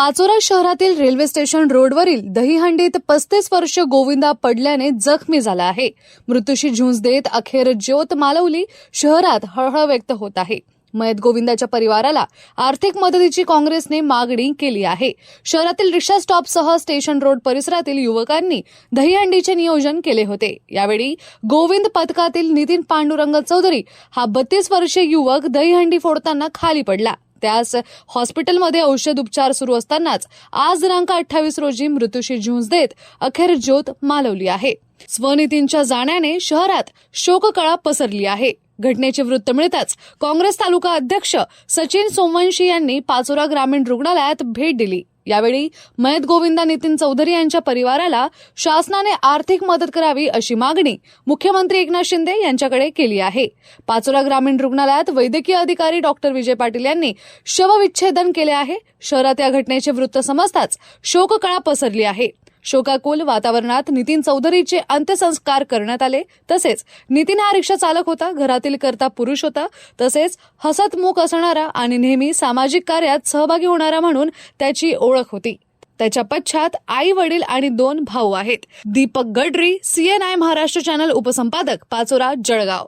पाचोरा शहरातील railway station रोडवरील दहीहंडीत पस्तीस वर्ष गोविंदा पडल्याने जखमी झाला आहे. मृत्यूशी झुंज देत अखेर ज्योत मालवली शहरात हळहळ व्यक्त होत आहे. मयत गोविंदाच्या परिवाराला आर्थिक मदतीची काँग्रेसने मागणी केली आहे. शहरातील रिक्षा स्टॉपसह स्टेशन रोड परिसरातील युवकांनी दहीहंडीचे नियोजन केले होते. यावेळी गोविंद पथकातील नितीन पांडुरंग चौधरी हा बत्तीस वर्षीय युवक दहीहंडी फोडताना खाली पडला. त्यास हॉस्पिटलमध्ये औषध उपचार सुरू असतानाच आज दिनांक अठ्ठावीस रोजी मृत्यूशी झुंज देत अखेर ज्योत मालवली आहे. स्वनितींच्या जाण्याने शहरात शोककळा पसरली आहे. घटनेचे वृत्त मिळताच काँग्रेस तालुका अध्यक्ष सचिन सोमवंशी यांनी पाचोरा ग्रामीण रुग्णालयात भेट दिली. यावेळी मयत गोविंदा नितीन चौधरी यांच्या परिवाराला शासनाने आर्थिक मदत करावी अशी मागणी मुख्यमंत्री एकनाथ शिंदे यांच्याकडे केली आहे. पाचोरा ग्रामीण रुग्णालयात वैद्यकीय अधिकारी डॉक्टर विजय पाटील यांनी शवविच्छेदन केले आहे. शहरात या घटनेचे वृत्त समजताच शोककळा पसरली आहे. शोकाकुल वातावरणात नितीन चौधरीचे अंत्यसंस्कार करण्यात आले. तसेच नितीन हा रिक्षा चालक होता घरातील करता पुरुष होता. तसेच हसतमुख असणारा आणि नेहमी सामाजिक कार्यात सहभागी होणारा म्हणून त्याची ओळख होती. त्याच्या पश्चात आई वडील आणि दोन भाऊ आहेत. दीपक गडरी सीएनआय महाराष्ट्र चॅनल उपसंपादक पाचोरा जळगाव.